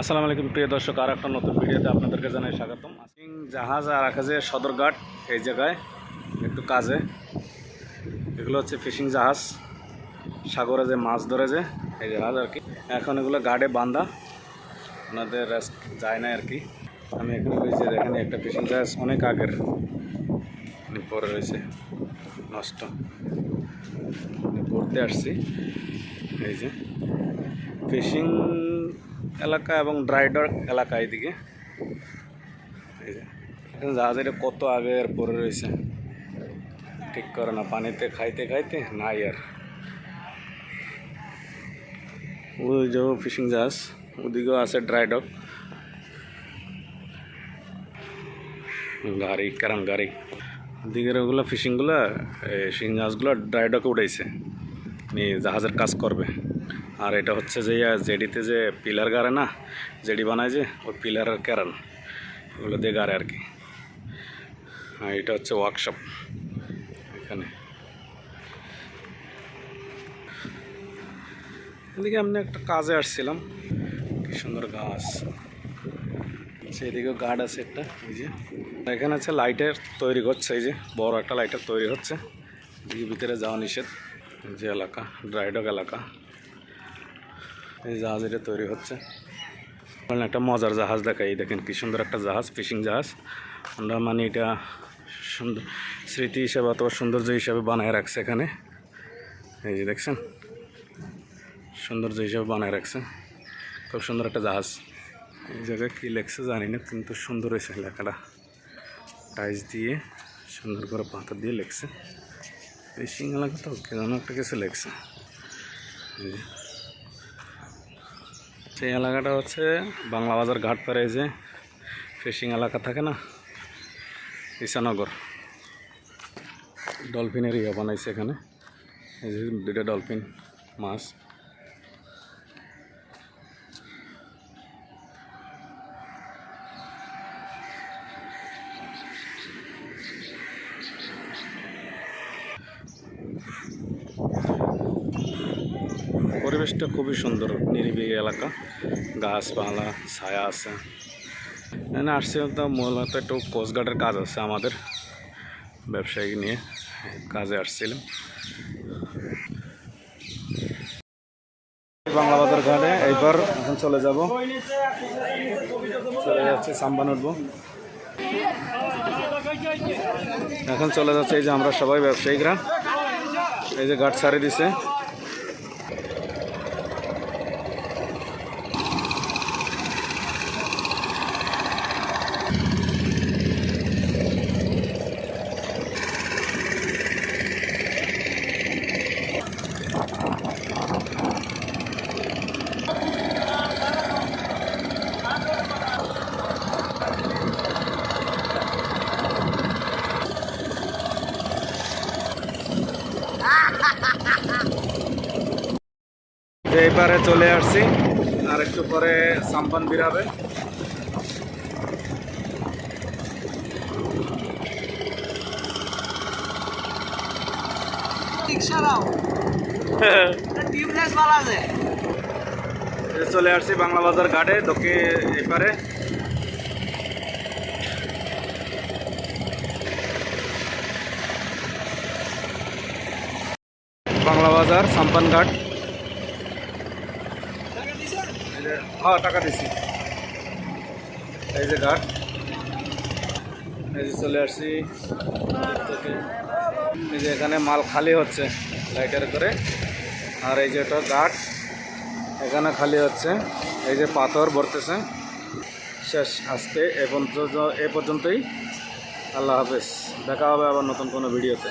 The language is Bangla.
আসসালামু আলাইকুম, প্রিয় দর্শক আর একটা নতুন ভিডিওতে আপনাদেরকে জানাই স্বাগতম। ফিশিং জাহাজ আর আকাশে সদরঘাট এই জায়গায় একটু কাজে। এগুলো হচ্ছে ফিশিং জাহাজ। সাগরে যে মাছ ধরে যে এই জাহাজ আর কি। এখন এগুলো গার্ডে বাঁধা ওনাদের রেস্ট যায় না আর কি। আমি এখানে রয়েছি এখানে একটা ফিশিং জাহাজ অনেক আগের। পরে রয়েছে। নষ্ট। পড়তে আসছি। এই যে, ফিশিং এলাকা এবং ড্রাইডর এলাকা এদিকে জাহাজ এটা কত আগের পরে রয়েছে। ঠিক করে না, পানিতে খাইতে খাইতে নাই আর। ওই যে ফিশিং জাহাজ, ওদিকেও আছে ড্রাইডক গাড়ি কারণ গাড়ি। ওদিকের ওগুলো ফিশিংগুলো ফিশিং জাহাজগুলো ড্রাইডকে উঠাইছে জাহাজের কাজ করবে। আর এটা হচ্ছে যে জেডিতে যে পিলার গাড়ে না, জেডি বানায় যে, ওই পিলারের ক্যারান, ওগুলো দিয়ে গাড়ে আর কি। হ্যাঁ এটা হচ্ছে ওয়ার্কশপ, এখানে। এদিকে আমি একটা কাজে আসছিলাম, কি সুন্দর গাছ। সেদিকেও গার্ড আছে একটা, এই যে। এখানে আছে লাইটের তৈরি করছে এই যে, বড় একটা লাইটের তৈরি হচ্ছে। ভিতরে যাওয়া নিষেধ, যে এলাকা ড্রাইডক এলাকা। এই জাহাজ এটা তৈরি হচ্ছে। একটা মজার জাহাজ দেখাই। দেখেন কি সুন্দর একটা জাহাজ, ফিশিং জাহাজ। আমরা মানে এটা সুন্দর স্মৃতি হিসাবে অথবা সৌন্দর্য হিসাবে বানায় রাখছে এখানে। এই যে দেখছেন? সৌন্দর্য হিসাবে বানায় রাখছে। খুব সুন্দর একটা জাহাজ। এই জায়গায় কী লেখছে জানি না, কিন্তু সুন্দর হয়েছে লেখাটা। টাইস দিয়ে সুন্দর করে পাতা দিয়ে লেখছে। ফিশিং এলাকা তো কেন একটা কিছু লেখছে। সেই এলাকাটা হচ্ছে বাংলা বাজার ঘাট পারে যে ফিশিং এলাকা থাকে না? ঈশানগর। ডলফিনের ইয়ে বানাইছে এখানে। এই যে দুটো ডলফিন মাছ। পরিবেশটা খুবই সুন্দর, নিরিবিলি এলাকা। গাছপালা, ছায়া আছে। এখানে আসছে তো মূলত একটু কোস্টগার্ডের কাজ আছে আমাদের ব্যবসায়িক নিয়ে কাজে আসছিলাম। বাংলা বাজার ঘাটে এইবার এখন চলে যাব। চলে যাচ্ছে সাম্বান উঠবো। এখন চলে যাচ্ছে এই যে আমরা সবাই ব্যবসায়িকরা এই যে ঘাট ছাড়ে দিছে। যে এবারে চলে আসছি। আর একটু পরে সাম্পান বিরাবে। চলে আসছি বাংলা বাজার ঘাটে তোকে এপারে। বাংলা বাজার সাম্পান ঘাট। হ্যাঁ টাকা দিছি। এই যে ঘাট। এই যে চলে আসছি। এই যে এখানে মাল খালি হচ্ছে লাইটার করে। আর এই যে এটা ঘাট। এখানে খালি হচ্ছে। এই যে পাথর ভরতেছে। শেষ আজকে এ পর্যন্ত এ পর্যন্তই। আল্লাহ হাফেজ। দেখা হবে আবার নতুন কোনো ভিডিওতে।